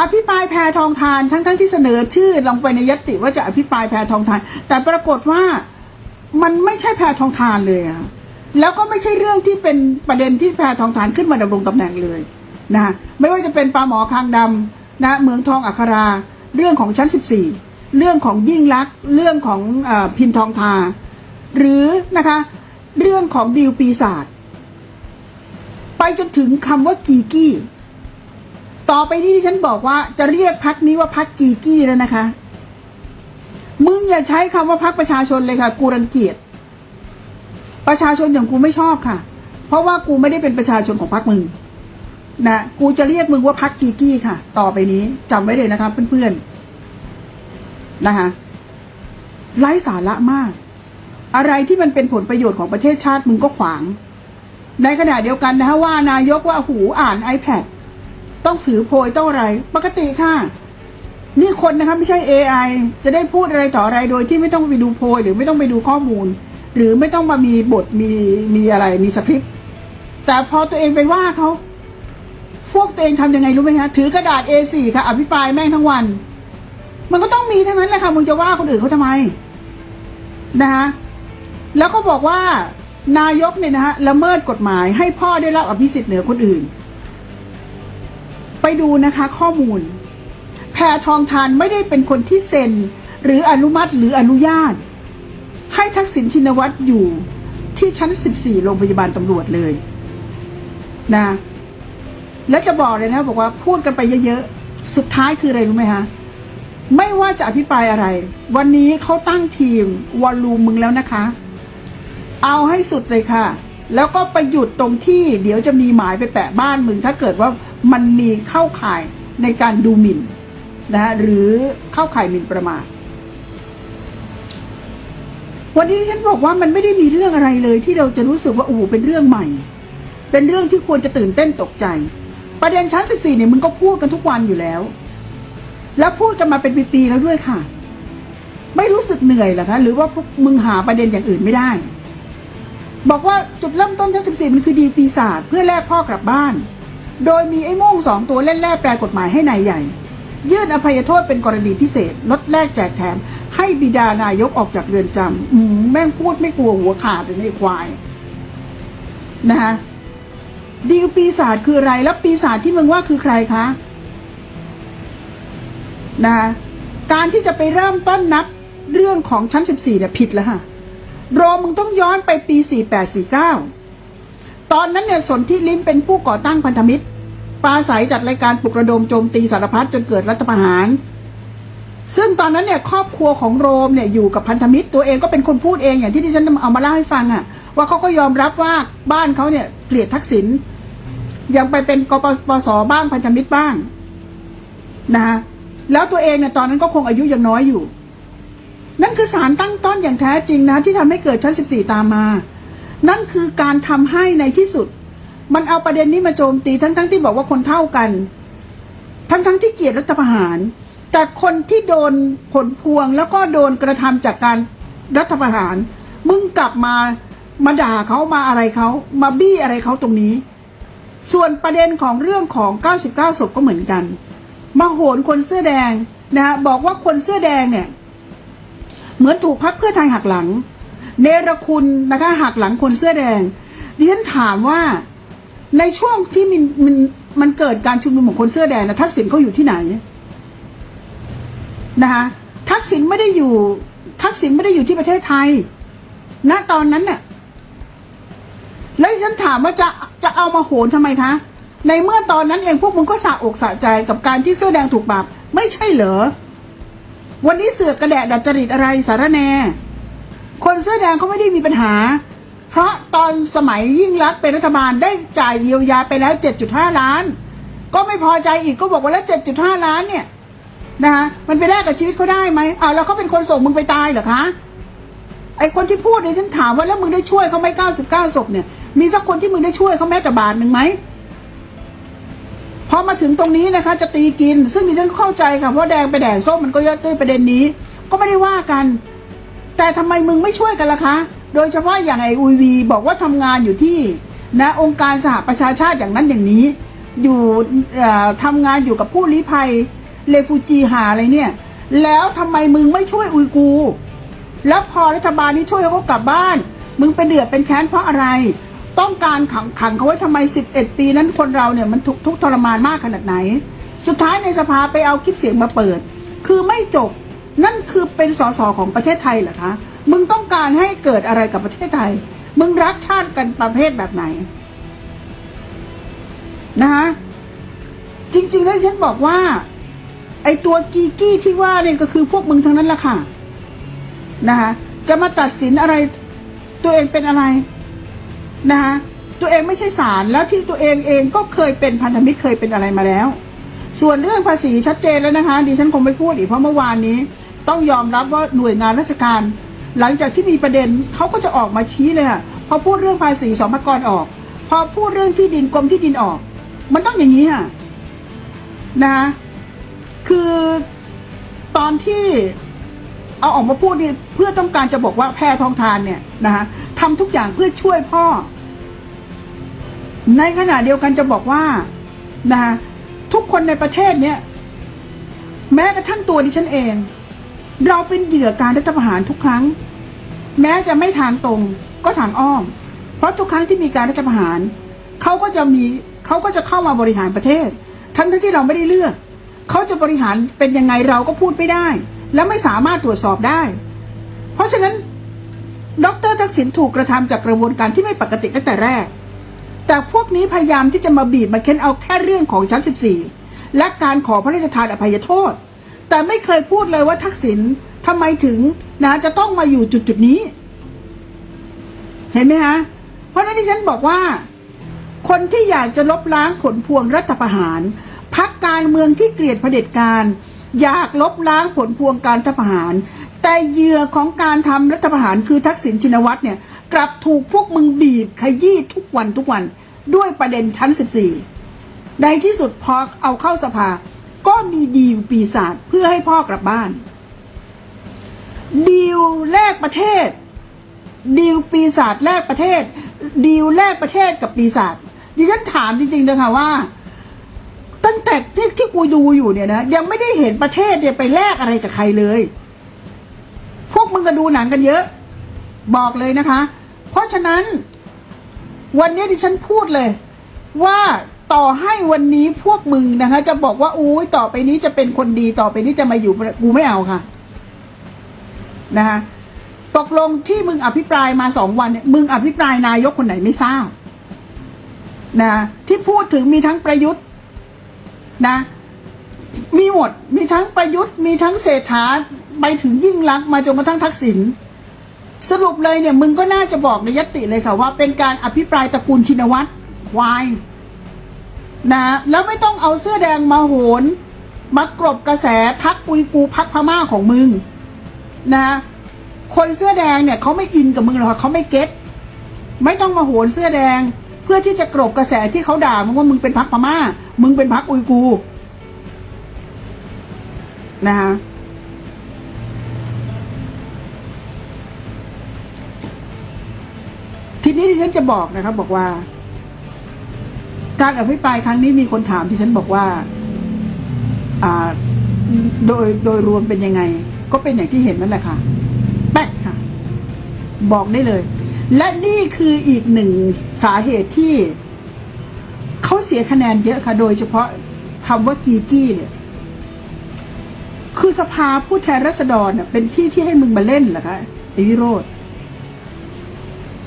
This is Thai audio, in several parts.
อภิปรายแพทองทานทั้งทั้งที่เสนอชื่อลงไปในยติว่าจะอภิปรายแพทองทาน แต่ปรากฏว่ามันไม่ใช่แพทองทานเลยอะแล้วก็ไม่ใช่เรื่องที่เป็นประเด็นที่แพทองทานขึ้นมาดำรงตำแหน่งเลยนะไม่ว่าจะเป็นปลาหมอคางดำนะเมืองทองอัครา เรื่องของชั้น 14 เรื่องของยิ่งลักษ์เรื่องของอพินทองทา หรือนะคะเรื่องของดิวปีศาจไปจนถึงคำว่ากีกี้ ต่อไปนี้ที่ฉันบอกว่าจะเรียกพักนี้ว่าพักกีกี้แล้วนะคะ มึงอย่าใช้คำว่าพักประชาชนเลยค่ะ กูรังเกียจประชาชนอย่างกูไม่ชอบค่ะ เพราะว่ากูไม่ได้เป็นประชาชนของพักมึงนะกูจะเรียกมึงว่าพักกีกี้ค่ะ ต่อไปนี้จำไว้เลยนะคะเพื่อนๆนะคะไร้สาระมาก อะไรที่มันเป็นผลประโยชน์ของประเทศชาติมึงก็ขวาง ในขณะเดียวกันนะคะว่านายกว่าหูอ่าน iPad ต้องถือโพยต้องอะไร ปกติค่ะ นี่คนนะคะไม่ใช่ AI จะได้พูดอะไรต่ออะไรโดยที่ไม่ต้องไปดูโพยหรือไม่ต้องไปดูข้อมูล หรือไม่ต้องมามีบทมีมีอะไรมีสคริปต์แต่พอตัวเองไปว่าเขาพวกตัวเองทำยังไงรู้ไหมคะถือกระดาษ A4 ค่ะ อภิปรายแม่งทั้งวัน มันก็ต้องมีทั้งนั้นแหละค่ะมึงจะว่าคนอื่นเขาทำไมนะคะแล้วก็บอกว่านายกเนี่ยนะฮะละเมิดกฎหมายให้พ่อได้รับอภิสิทธิ์เหนือคนอื่น ไปดูนะคะข้อมูล แพทองทานไม่ได้เป็นคนที่เซ็น หรืออนุมัติหรืออนุญาต ให้ทักษิณชินวัตรอยู่ที่ชั้น 14 โรงพยาบาลตำรวจเลยนะแล้วจะบอกเลยนะบอกว่าพูดกันไปเยอะๆ สุดท้ายคืออะไรรู้ไหมคะไม่ว่าจะอภิปรายอะไร วันนี้เขาตั้งทีมวอลลุ่มมึงแล้วนะคะ เอาให้สุดเลยค่ะ แล้วก็ไปหยุดตรงที่ เดี๋ยวจะมีหมายไปแปะบ้านมึง ถ้าเกิดว่า มันมีเข้าข่ายในการดูหมิ่นนะฮะหรือเข้าข่ายหมิ่นประมาทวันนี้ที่ฉันบอกว่ามันไม่ได้มีเรื่องอะไรเลยที่เราจะรู้สึกว่าโอ้โหเป็นเรื่องใหม่ เป็นเรื่องที่ควรจะตื่นเต้นตกใจ ประเด็นชั้น14เนี่ยมึงก็พูดกันทุกวันอยู่แล้ว แล้วพูดกันมาเป็นปีๆแล้วด้วยค่ะ ไม่รู้สึกเหนื่อยหรอคะหรือว่าพวกมึงหาประเด็นอย่างอื่นไม่ได้ บอกว่าจุดเริ่มต้นชั้น14มันคือดีปีศาจเพื่อแลกพ่อกลับบ้าน โดยมีไอ้ม่งสองตัวเล่นแร่แปลกฎหมายให้นายใหญ่ ยื่นอภัยโทษเป็นกรณีพิเศษลดแลกแจกแถม ให้บิดานายกออกจากเรือนจำอืมแม่งพูดไม่กลัวหัวขาดเลยไอ้ควาย นะคะดีลปีศาจคืออะไรแล้วปีศาจที่มึงว่าคือใครคะนะคะการที่จะไปเริ่มต้นนับเรื่องของชั้น 14เนี่ยผิดแล้วค่ะโรมมึงต้องย้อนไปปี 4849 ตอนนั้นเนี่ยสนที่ลิ้มเป็นผู้ก่อตั้งพันธมิตรปราศัยจัดรายการปลุกระดมโจมตีสารพัดจนเกิดรัฐประหาร ซึ่งตอนนั้นเนี่ยครอบครัวของโรมเนี่ยอยู่กับพันธมิตร ตัวเองก็เป็นคนพูดเองอย่างที่ที่ฉันเอามาเล่าให้ฟังอะว่าเขาก็ยอมรับว่าบ้านเขาเนี่ยเกลียดทักษิณยังไปเป็นกปปสบ้างพันธมิตรบ้างนะคะแล้วตัวเองเนี่ยตอนนั้นก็คงอายุยังน้อยอยู่ นั่นคือสารตั้งต้นอย่างแท้จริงนะที่ทำให้เกิดชั้น14ตามมา นั่นคือการทำให้ในที่สุด มันเอาประเด็นนี้มาโจมตีทั้งๆทที่บอกว่าคนเท่ากัน ทั้งๆทที่เกลียดรัฐประหาร แต่คนที่โดนผลพวงแล้วก็โดนกระทำจากการรัฐประหาร มึงกลับมามาด่าเขามาอะไรเขามาบี้อะไรเขาตรงนี้ ส่วนประเด็นของเรื่องของ 99ศพก็เหมือนกัน มาโหนคนเสื้อแดงนะฮะบอกว่าคนเสื้อแดงเนี่ย เหมือนถูกพักเพื่อไทยหักหลัง เนรคุณนะคะหักหลังคนเสื้อแดงดิฉันถามว่าในช่วงที่มันมันมันเกิดการชุมนุมของคนเสื้อแดงนะทักษิณเขาอยู่ที่ไหนนะคะทักษิณไม่ได้อยู่ ทักษิณไม่ได้อยู่ที่ประเทศไทย ณตอนนั้นน่ะแล้วดิฉันถามว่าจะจะเอามาโหนทำไมคะ ในเมื่อตอนนั้นเองพวกมึงก็สะอกสะใจกับการที่เสื้อแดงถูกปรับ ไม่ใช่เหรอ วันนี้เสือกกระแดะดัดจริตอะไรสารแหน คนเสื้อแดงเขาไม่ได้มีปัญหา เพราะตอนสมัยยิ่งรักเป็นรัฐบาลได้จ่ายเยียวยาไปแล้ว 7.5 ล้าน ก็ไม่พอใจอีกก็บอกว่าแล้ว 7.5 ล้านเนี่ยนะคะมันไปแลกกับชีวิตเขาได้ไหมอ้าวแล้วเขาเป็นคนส่งมึงไปตายเหรอคะไอคนที่พูดเนี่ยฉันถามว่าแล้วมึงได้ช่วยเขาไหม99ศพเนี่ยมีสักคนที่มึงได้ช่วยเขาแม้แต่บาทหนึ่งไหมพอมาถึงตรงนี้นะคะ จะตีกิน ซึ่งดิฉันเข้าใจค่ะเพราะแดงไปแดงส้มมันก็ยดด้วยประเด็นนี้ ก็ไม่ได้ว่ากัน แต่ทำไมมึงไม่ช่วยกันล่ะคะ โดยเฉพาะอย่างไออุยวีบอกว่าทำงานอยู่ที่นะองค์การสหประชาชาติอย่างนั้นอย่างนี้ อยู่ทำงานอยู่กับผู้ลี้ภัยเลฟูจีหาอะไรเนี่ย แล้วทำไมมึงไม่ช่วยอุยกู แล้วพอรัฐบาลนี้ช่วยเขากลับบ้าน มึงเป็นเดือดเป็นแค้นเพราะอะไร ต้องการขังขังเขาไว้ทำไม 11 ปีนั้นคนเราเนี่ยมันทุกทุกทรมานมากขนาดไหน สุดท้ายในสภาไปเอาคลิปเสียงมาเปิด คือไม่จบ นั่นคือเป็นสสของประเทศไทยเหรอคะ มึงต้องการให้เกิดอะไรกับประเทศไทย มึงรักชาติกันประเภทแบบไหนนะคะจริงๆแล้วฉันบอกว่า ไอตัวกีกี้ที่ว่าเนี่ยก็คือพวกมึงทั้งนั้นแหละค่ะนะคะจะมาตัดสินอะไรตัวเองเป็นอะไรนะคะตัวเองไม่ใช่ศาลแล้วที่ตัวเองเองก็เคยเป็นพันธมิตรเคยเป็นอะไรมาแล้ว ส่วนเรื่องภาษีชัดเจนแล้วนะคะดิฉันคงไม่พูดอีกเพราะเมื่อวานนี้ ต้องยอมรับว่าหน่วยงานราชการ หลังจากที่มีประเด็นเขาก็จะออกมาชี้เลยค่ะพอพูดเรื่องภาษีสมภากรออก พอพูดเรื่องที่ดินกรมที่ดินออก มันต้องอย่างนี้ค่ะนะคะคือตอนที่เอาออกมาพูดเนี่ยเพื่อต้องการจะบอกว่าแพรทองทานเนี่ยนะคะทำทุกอย่างเพื่อช่วยพ่อ ในขณะเดียวกันจะบอกว่านะคะทุกคนในประเทศเนี่ยแม้กระทั่งตัวดิฉันเอง เราเป็นเหยื่อการรัฐประหารทุกครั้ง แม้จะไม่ทางตรงก็ทางอ้อม เพราะทุกครั้งที่มีการรัฐประหารเขาก็จะมีเขาก็จะเข้ามาบริหารประเทศ ทั้งที่เราไม่ได้เลือกเขาจะบริหารเป็นยังไงเราก็พูดไม่ได้ และไม่สามารถตรวจสอบได้ เพราะฉะนั้นดรทักษิณถูกกระทำจากกระบวนการที่ไม่ปกติตั้งแต่แรก แต่พวกนี้พยายามที่จะมาบีบมาเค้นเอาแค่เรื่องของชั้น 14 และการขอพระราชทานอภัยโทษ แต่ไม่เคยพูดเลยว่าทักษิณทำไมถึงนะจะต้องมาอยู่จุดจุดนี้ เห็นไหมฮะเพราะฉะนั้นที่ฉันบอกว่า คนที่อยากจะลบล้างผลพวงรัฐประหารพักการเมืองที่เกลียดเผด็จการ อยากลบล้างผลพวงการรัฐประหาร แต่เหยื่อของการทำรัฐประหารคือทักษิณชินวัตรเนี่ย กลับถูกพวกมึงบีบขยี้ทุกวันทุกวัน ด้วยประเด็นชั้น 14 ในที่สุดพอเอาเข้าสภา ก็มีดีลปีศาจเพื่อให้พ่อกลับบ้าน ดีลแลกประเทศ ดีลปีศาจแลกประเทศ ดีลแลกประเทศกับปีศาจดิฉันถามจริงๆเลยค่ะว่า ตั้งแต่ที่ที่กูดูอยู่เนี่ยนะยังไม่ได้เห็นประเทศเนี่ยไปแลกอะไรกับใครเลย พวกมึงก็ดูหนังกันเยอะ บอกเลยนะคะ เพราะฉะนั้น วันนี้ดิฉันพูดเลยว่า ต่อให้วันนี้พวกมึงนะคะ จะบอกว่าอุ้ยต่อไปนี้จะเป็นคนดีต่อไปนี้จะมาอยู่กูไม่เอาค่ะ นะคะตกลงที่มึงอภิปรายมาสองวันเนี่ยมึงอภิปรายนายกคนไหนไม่ทราบนะที่พูดถึงมีทั้งประยุทธ์นะ มีหมดมีทั้งประยุทธ์ มีทั้งเศรษฐาไปถึงยิ่งลักษณ์มาจนกระทั่งทักษิณสรุปเลยเนี่ยมึงก็น่าจะบอกในยติเลยค่ะว่าเป็นการอภิปรายตระกูลชินวัตรควาย นะแล้วไม่ต้องเอาเสื้อแดงมาโหนมากรบกระแสพักอุยกูพักพม่าของมึงนะ คนเสื้อแดงเนี่ยเขาไม่อินกับมึงหรอกเขาไม่เก็ตไม่ต้องมาโหนเสื้อแดง เพื่อที่จะกรบกระแสที่เขาด่ามึงว่ามึงเป็นพักพม่า มึงเป็นพักอุยกูนะฮะทีนี้ที่ฉันจะบอกนะครับบอกว่า การอภิปรายครั้งนี้มีคนถามที่ฉันบอกว่าอ่าโดยโดยรวมเป็นยังไง ก็เป็นอย่างที่เห็นนั่นแหละค่ะ แป๊กค่ะ บอกได้เลย และนี่คืออีกหนึ่งสาเหตุที่เขาเสียคะแนนเยอะค่ะ โดยเฉพาะคำว่ากีกี้เนี่ย คือสภาผู้แทนราษฎรเนี่ยเป็นที่ที่ให้มึงมาเล่นเหรอคะไอวิโรธ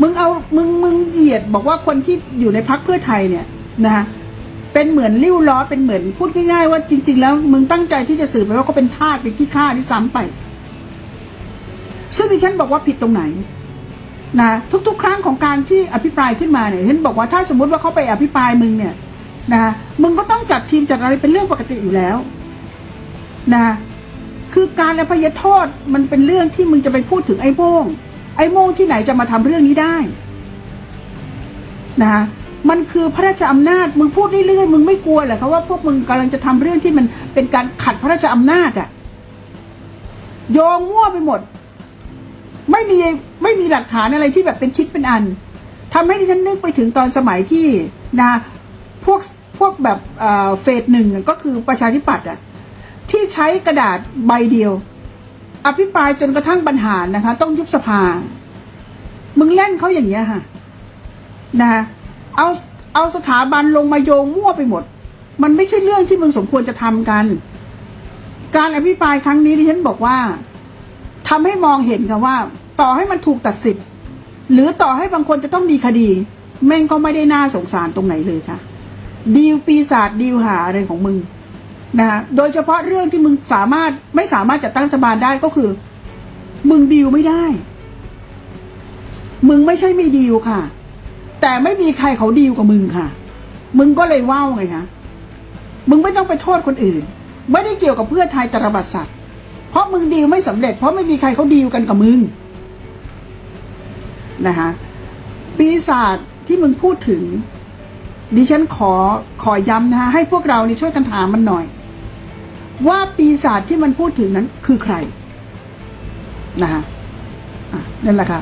มึงเอามึงมึงเหยียดบอกว่าคนที่อยู่ในพักเพื่อไทยเนี่ย นะเป็นเหมือนริ้วล้อเป็นเหมือนพูดง่ายๆว่าจริง ๆ แล้วมึงตั้งใจที่จะสื่อไปว่าเขาเป็นทาสเป็นขี้ข้าที่ซ้ำไป ซึ่งดิฉันบอกว่าผิดตรงไหนนะทุกๆ ครั้งของการที่อภิปรายขึ้นมาเนี่ยฉันบอกว่าถ้าสมมติว่าเขาไปอภิปรายมึงเนี่ยนะมึงก็ต้องจัดทีมจัดอะไรเป็นเรื่องปกติอยู่แล้วนะคือการอภัยโทษมันเป็นเรื่องที่มึงจะไปพูดถึงไอ้โม่งไอ้โม่งที่ไหนจะมาทำเรื่องนี้ได้นะ มันคือพระราชอำนาจ มึงพูดเรื่อยๆ มึงไม่กลัวเหรอคะว่าพวกมึงกำลังจะทำเรื่องที่มันเป็นการขัดพระราชอำนาจอะโยงมั่วไปหมด ไม่มีไม่มีหลักฐานอะไรที่แบบเป็นชิ้นเป็นอันทำให้ดิฉันนึกไปถึงตอนสมัยที่นะพวกพวกแบบเฟสหนึ่งก็คือประชาธิปัตย์อะที่ใช้กระดาษใบเดียว อภิปรายจนกระทั่งบรรหารนะคะ ต้องยุบสภา มึงเล่นเขาอย่างเงี้ยค่ะนะคะ เอาเอาสถาบันลงมาโยงมั่วไปหมด มันไม่ใช่เรื่องที่มึงสมควรจะทำกัน การอภิปรายครั้งนี้ที่ฉันบอกว่าทำให้มองเห็นค่ะว่า ต่อให้มันถูกตัดสิทธิ์หรือต่อให้บางคนจะต้องมีคดี แม่งก็ไม่ได้น่าสงสารตรงไหนเลยค่ะดีลปีศาจดีลหาอะไรของมึงนะคะโดยเฉพาะเรื่องที่มึงสามารถไม่สามารถจัดตั้งรัฐบาลได้ก็คือ มึงดีลไม่ได้ มึงไม่ใช่ไม่ดีลค่ะ แต่ไม่มีใครเขาดีลกับมึงค่ะ มึงก็เลยว่าวไงคะมึงไม่ต้องไปโทษคนอื่น ไม่ได้เกี่ยวกับเพื่อไทยตรบัตสัตว์เพราะมึงดีลไม่สำเร็จ เพราะไม่มีใครเขาดีลกันกับมึงนะคะปีศาจที่มึงพูดถึง ดิฉันขอขอย้ำนะฮะให้พวกเรานี่ช่วยกันถามมันหน่อย ว่าปีศาจที่มันพูดถึงนั้นคือใครนะคะะนั่นแหละค่ะ